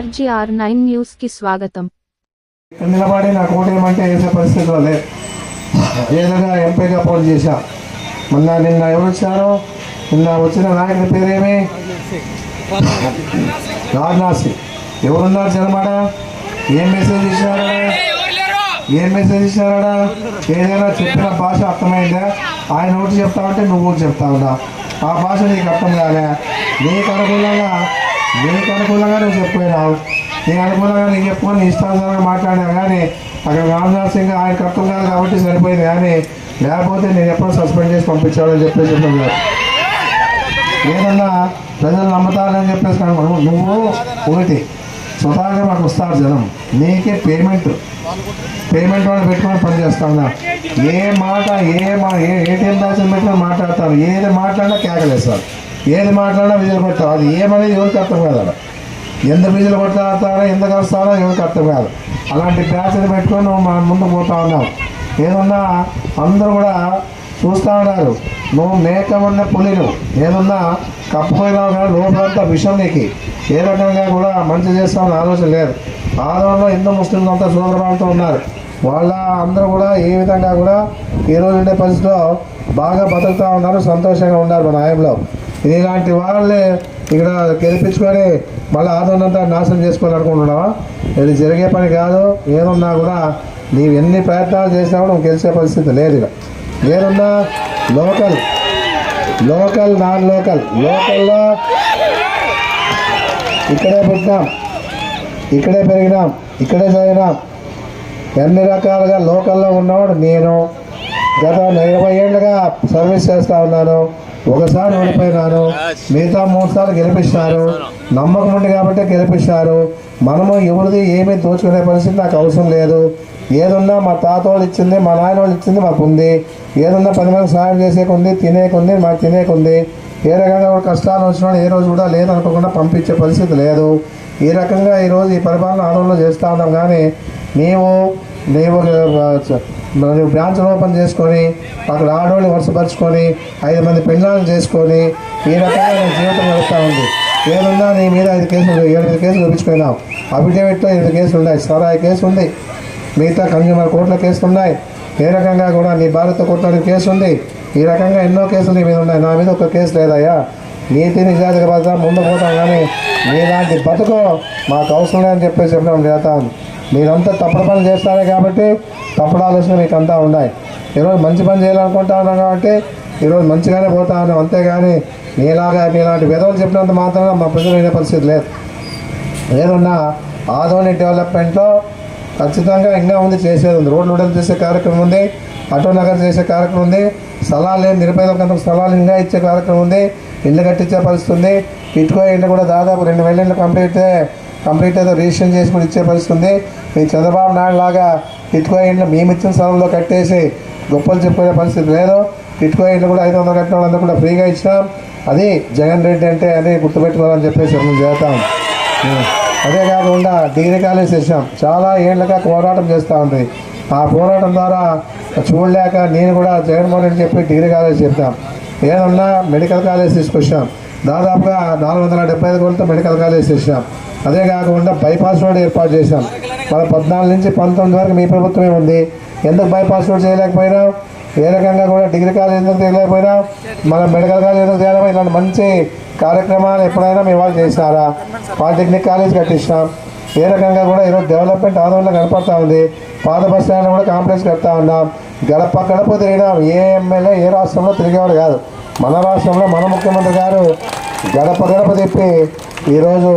RGR nine న్యూస్కి స్వాగతం. నిలబడి నాకు ఓటేమంటే ఏమంటే వేసే పరిస్థితిలో లేదు. ఏదైనా ఎంపీగా పోటీ చేశా. మొన్న నిన్న ఎవరు వచ్చారు? నిన్న వచ్చిన నాయకుడి పేరేమి? రాజ్నాథ్ సింగ్ ఎవరున్నారు జనమాట? ఏం మెసేజ్ ఇచ్చినారా ఏం మెసేజ్ ఇచ్చినారా ఏదైనా చెప్పిన భాష అర్థమైందా? ఆయన ఒకటి చెప్తా ఉంటే నువ్వు ఒకటి చెప్తా ఉన్నా ఆ భాష నీకు అర్థం కాలే. నీకు అనుకూలంగా నీకు అనుకూలంగా నువ్వు చెప్పినావు నీ అనుకూలంగా నీకు చెప్పుకొని నీ ఇష్టానుసారంగా మాట్లాడినా కానీ అక్కడ రామనాథ్ సింగ్ ఆయన కర్తం కాదు కాబట్టి సరిపోయింది కానీ లేకపోతే నేను ఎప్పుడు సస్పెండ్ చేసి పంపించాడని చెప్పేసి చెప్పాను ఏదన్నా ప్రజలు నమ్ముతారని చెప్పేసి కానీ నువ్వు ఒకటి స్వతహాగా మాకు వస్తారు జనం. నీకే పేమెంట్. పేమెంట్ వాళ్ళు పెట్టుకొని పనిచేస్తాను ఏ మాట ఏ మా ఏ ఏటీఎం దాచిన పెట్టుకొని మాట్లాడతారు. ఏది మాట్లాడినా కేకలేస్తారు. ఏది మాట్లాడినా విజులు కొడతారు అది ఏమనేది ఎవరికి అర్థం కాదు ఎంత విజులు కొట్లాడతారో ఎంత కలుస్తారో ఎవరికి అర్థం కాదు. అలాంటి బ్యాచ్ని పెట్టుకొని నువ్వు మా ముందు పోతా ఉన్నాం ఏదన్నా అందరూ కూడా చూస్తూ ఉన్నారు. నువ్వు మేక ఉన్న పులి నువ్వు. ఏదన్నా కప్పుకోయినావు కానీ లోపలంతా విషం నీకు. ఏ రకంగా కూడా మంచి చేస్తామని ఆలోచన లేదు. ఆదరణలో హిందూ ముస్లింలు అంతా సోదరభావంతో ఉన్నారు. వాళ్ళ అందరూ కూడా ఏ విధంగా కూడా ఈరోజు ఉండే పరిస్థితిలో బాగా బతుకుతూ ఉన్నారు సంతోషంగా ఉన్నారు మన ఆయంలో ఇలాంటి వాళ్ళని ఇక్కడ గెలిపించుకొని మళ్ళీ ఆదరణంతా నాశనం చేసుకోవాలనుకుంటున్నావా? ఇది జరిగే పని కాదు ఏదున్నా కూడా నీవు ఎన్ని ప్రయత్నాలు చేసినా కూడా నువ్వు గెలిచే పరిస్థితి లేదు ఇక. ఏదన్నా లోకల్ లోకల్ నాన్ లోకల్ లోకల్లో ఇక్కడే పుట్టినాం ఇక్కడే పెరిగినాం ఇక్కడే చదివినాం. ఎన్ని రకాలుగా లోకల్లో ఉన్నవాడు నేను గత ఇరవై ఏళ్ళుగా సర్వీస్ చేస్తూ ఉన్నాను. ఒకసారి ఓడిపోయినాను మిగతా మూడు సార్లు గెలిపిస్తారు. నమ్మకం ఉంది కాబట్టి గెలిపిస్తారు. మనము ఎవరిది ఏమీ దోచుకునే పరిస్థితి నాకు అవసరం లేదు. ఏదున్నా మా తాత వాళ్ళు ఇచ్చింది మా నాయన వాళ్ళు ఇచ్చింది మాకు ఉంది. ఏదున్నా పది మంది సాయం చేసేకి ఉంది తినేకి ఉంది మాకు తినేకి ఉంది ఏ రకంగా కష్టాలు వచ్చినా ఏ రోజు కూడా లేదనుకోకుండా పంపించే పరిస్థితి లేదు. ఈ రకంగా ఈరోజు ఈ పరిపాలన ఆందోళన చేస్తూ ఉన్నాం. కానీ నీవు నీవు నువ్వు బ్రాంచ్లు ఓపెన్ చేసుకొని అక్కడ ఆడవాళ్ళు వరుసపరుచుకొని ఐదు మంది పెళ్ళాలను చేసుకొని ఈ రకంగా జీవితం నడుస్తూ ఉంది. ఏదున్నా నీ మీద ఐదు కేసులు ఏడు కేసులు చూపించుకున్నావు. అఫిడేవిట్లో ఎనిమిది కేసులు ఉన్నాయి. సరాయి కేసు ఉంది. మిగతా కన్జ్యూమర్ కోర్టుల కేసులు ఉన్నాయి. ఏ రకంగా కూడా నీ భారత కోర్టులో కేసు ఉంది. ఈ రకంగా ఎన్నో కేసులు నీ మీద ఉన్నాయి. నా మీద ఒక కేసు లేదయ్యా. నీతి నిజాయితీగా భద్ర ముందు పోతాం కానీ మీలాంటి బతుకు మాకు అవసరం లేదని చెప్పేసి చెప్పడం చేస్తాను మీరంతా తప్పుడు పని చేస్తారే కాబట్టి తప్పుడు ఆలోచన మీకు అంతా ఉన్నాయి. ఈరోజు మంచి పని చేయాలనుకుంటా ఉన్నాం కాబట్టి ఈరోజు మంచిగానే పోతా ఉన్నాం. అంతేగాని నీలాగా మీలాంటి విధవలు చెప్పినంత మాత్రమే మా ప్రజలు వినే పరిస్థితి లేదు. ఏదన్నా ఆధోని డెవలప్మెంట్లో ఖచ్చితంగా ఇంకా ఉంది చేసేది ఉంది. రోడ్లు విడుదల చేసే కార్యక్రమం ఉంది అటో నగర్ చేసే కార్యక్రమం ఉంది స్థలాలు లేని నిరుపేదలకు స్థలాలు ఇంకా ఇచ్చే కార్యక్రమం ఉంది ఇల్లు కట్టించే పరిస్థితి ఉంది. ఇటుకో ఇంట్లో కూడా దాదాపు రెండు వేల ఇళ్ళు కంప్లీట్ కంప్లీట్ అయితే రిజిస్ట్రేషన్ చేసి కూడా ఇచ్చే పరిస్థితి ఉంది. మీ చంద్రబాబు నాయుడు లాగా ఇటుకో ఇండ్లు మేము ఇచ్చిన స్థలంలో కట్టేసి గొప్పలు చెప్పుకునే పరిస్థితి లేదు. ఇటుకో ఇండ్లు కూడా ఐదు వందలు కట్టిన వాళ్ళందరూ కూడా ఫ్రీగా ఇచ్చినాం. అది జగన్ రెడ్డి అంటే అని గుర్తుపెట్టుకోవాలని చెప్పేసి మేము చేస్తాం. అదే కాకుండా డిగ్రీ కాలేజ్ చేసాం చాలా ఏళ్ళగా పోరాటం చేస్తూ ఉంది. ఆ పోరాటం ద్వారా చూడలేక నేను కూడా జగన్మోహన్ రెడ్డి చెప్పి డిగ్రీ కాలేజ్ చెప్తాం ఏదన్నా మెడికల్ కాలేజ్ తీసుకొచ్చాం. దాదాపుగా నాలుగు వందల డెబ్బై ఐదు కోట్లతో మెడికల్ కాలేజ్ తెచ్చాం అదే కాకుండా బైపాస్ రోడ్ ఏర్పాటు చేశాం. మన పద్నాలుగు నుంచి పంతొమ్మిది వరకు మీ ప్రభుత్వమే ఉంది. ఎందుకు బైపాస్ రోడ్ చేయలేకపోయినావు? ఏ రకంగా కూడా డిగ్రీ కాలేజ్ ఎందుకు చేయలేకపోయినా మన మెడికల్ కాలేజ్ ఎందుకు చేయలేకపోయినా ఇలాంటి మంచి కార్యక్రమాలు ఎప్పుడైనా మేము వాళ్ళు చేసినారా? Polytechnic college కట్టించినాం. ఏ రకంగా కూడా ఈరోజు డెవలప్మెంట్ ఆందోళన కనపడతా ఉంది. పాత బస్ స్టాండ్ కూడా కాంప్లెక్స్ కడతా ఉన్నాం. గడప గడప తిరిగినాం. ఏ ఎమ్మెల్యే ఏ రాష్ట్రంలో తిరిగేవాడు కాదు. మన రాష్ట్రంలో మన ముఖ్యమంత్రి గారు గడప గడప తిప్పి ఈరోజు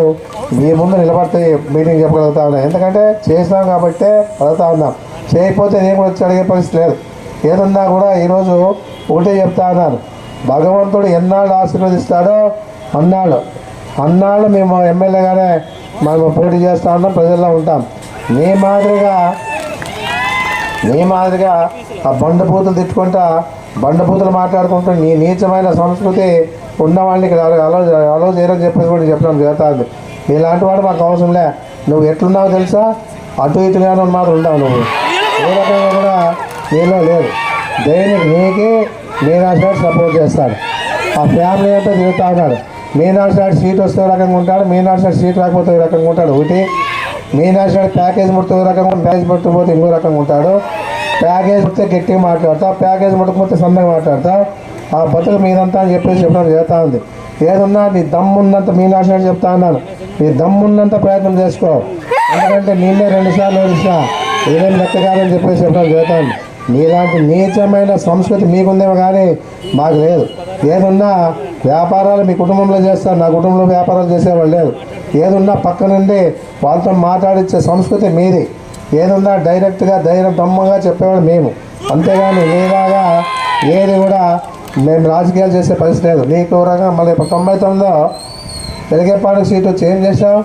మీ ముందు నిలబడితే మీటింగ్ చెప్పగలుగుతా ఉన్నాం. ఎందుకంటే చేసినాం కాబట్టి అడుగుతా ఉన్నాం. చేయకపోతే నేను కూడా వచ్చి అడిగే పరిస్థితి లేదు. ఏదన్నా కూడా ఈరోజు ఒకటే చెప్తా ఉన్నాను భగవంతుడు ఎన్నాళ్ళు ఆశీర్వదిస్తాడో అన్నాడు అన్నాళ్ళు మేము ఎమ్మెల్యేగానే మనం పోటీ చేస్తా ఉన్నాం ప్రజల్లో ఉంటాం. నీ మాదిరిగా నీ మాదిరిగా ఆ బండపూతులు తిట్టుకుంటా బండపూతులు మాట్లాడుకుంటూ నీ నీచమైన సంస్కృతి ఉన్న వాళ్ళకి అలో అలో చేయరని చెప్పేసి కూడా చెప్పడం జరుగుతుంది ఇలాంటి వాడు మాకు అవసరంలే నువ్వు ఎట్లున్నావు తెలుసా? అటు ఇటుగానే మాత్రం ఉండవు నువ్వు. ఏ రకంగా కూడా నీలో లేదు. దేనికి నీకే నేను అసలు సపోర్ట్ చేస్తాడు. ఆ ఫ్యామిలీ అంతా తిరుగుతా ఉన్నాడు. మీనా సైడ్ సీట్ వస్తే రకంగా ఉంటాడు మీనా సైడ్ సీట్ రాకపోతే రకంగా ఉంటాడు. ఒకటి మీనా సైడ్ ప్యాకేజ్ ముడితే ఒక రకంగా ప్యాకేజ్ ముట్టకపోతే ఇంకో రకంగా ఉంటాడు. ప్యాకేజ్ ముడితే గట్టిగా మాట్లాడతా ప్యాకేజ్ ముట్టకపోతే సన్నగా మాట్లాడతా ఆ బతుకు మీదంతా అని చెప్పేసి చెప్పడం చేస్తా ఉంది. ఏదున్నా నీ దమ్మున్నంత మీనాశనం అని చెప్తా ఉన్నాను నీ దమ్మున్నంత ప్రయత్నం చేసుకో. ఎందుకంటే నిన్నే రెండుసార్లు సార్లు ఓడిస్తా ఏదేం లెక్క చెప్పేసి చెప్పడం చేస్తాను మీలాంటి నీచమైన సంస్కృతి మీకుందేమో కానీ మాకు లేదు. ఏదున్నా వ్యాపారాలు మీ కుటుంబంలో చేస్తారు. నా కుటుంబంలో వ్యాపారాలు చేసేవాళ్ళు లేదు ఏదున్నా పక్క నుండి వాళ్ళతో మాట్లాడించే సంస్కృతి మీది. ఏదున్నా డైరెక్ట్గా ధైర్యం దమ్మగా చెప్పేవాడు మేము. అంతేగాని లేదాగా ఏది కూడా మేము రాజకీయాలు చేసే పరిస్థితి లేదు. నీకు రకంగా మళ్ళీ ఇప్పుడు తొంభై తొమ్మిదిలో వెలిగేపాడు సీటు చేంజ్ చేసాం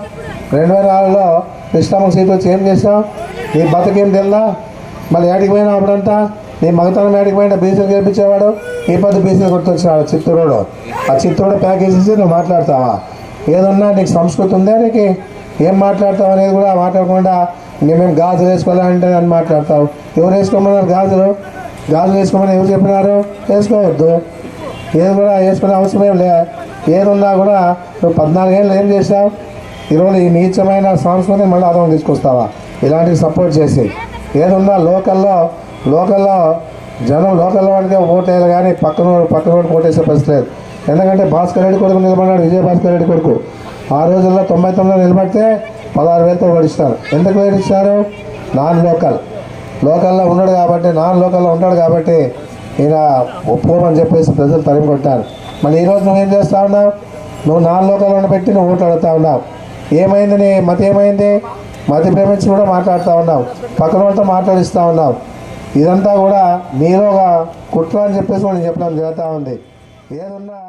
రెండు వేల ఆరులో కృష్ణమ్మ సీటు చేంజ్ చేసాం నీ బతకేం తెల్లా? మళ్ళీ ఏడికి పోయినా అప్పుడంతా? నీ మగతనం ఏడికి పోయినా బీసీలు గెలిపించేవాడు? ఈ పది బీసీలు గుర్తొచ్చినాడు చిత్తూరుడు ఆ చిత్తూరు ప్యాకేజ్ ఇచ్చి నువ్వు మాట్లాడతావా? ఏదన్నా నీకు సంస్కృతి ఉందా నీకు? ఏం మాట్లాడతావు అనేది కూడా మాట్లాడకుండా నీ మేము గాజులు వేసుకోవాలంటే అని మాట్లాడతావు? ఎవరు వేసుకోమన్నారు గాజులు? గాజులు వేసుకోమని ఎవరు చెప్పినారు? వేసుకోవద్దు. ఏది కూడా వేసుకునే అవసరం ఏం లే. ఏదున్నా కూడా నువ్వు పద్నాలుగేళ్ళు ఏం చేసావు ఈరోజు ఈ నీచమైన సంస్కృతిని మళ్ళీ అదనం తీసుకొస్తావా? ఇలాంటివి సపోర్ట్ చేసి. ఏదున్నా లోకల్లో లోకల్లో జనం లోకల్లో వాడితే ఓటేయాలి కానీ పక్కన పక్కన వాడికి ఓటేసే పరిస్థితి లేదు. ఎందుకంటే భాస్కర్ రెడ్డి కొడుకు నిలబడ్డాడు విజయ భాస్కర్ రెడ్డి కొడుకు. ఆ రోజుల్లో తొంభై తొమ్మిదిలో నిలబడితే పదహారు వేలతో ఓడిస్తారు. ఎందుకు ఓడిస్తారు? Non local. లోకల్లో ఉన్నాడు కాబట్టి నాన్ లోకల్లో ఉంటాడు కాబట్టి ఈయన ఒప్పుకోమని చెప్పేసి ప్రజలు తరిమి కొట్టారు. మళ్ళీ ఈరోజు నువ్వేం చేస్తా ఉన్నావు? నువ్వు నాన్ లోకల్లో పెట్టి నువ్వు ఓట్లు అడుగుతా ఉన్నావు. ఏమైంది నీ మతి ఏమైంది? మతి ప్రేమించి కూడా మాట్లాడుతూ ఉన్నావు. పక్కన వాళ్ళతో మాట్లాడిస్తూ ఉన్నావు. ఇదంతా కూడా మీలో ఒక కుట్ర అని చెప్పేసి నేను చెప్పడం జరుగుతూ ఉంది. ఏదన్నా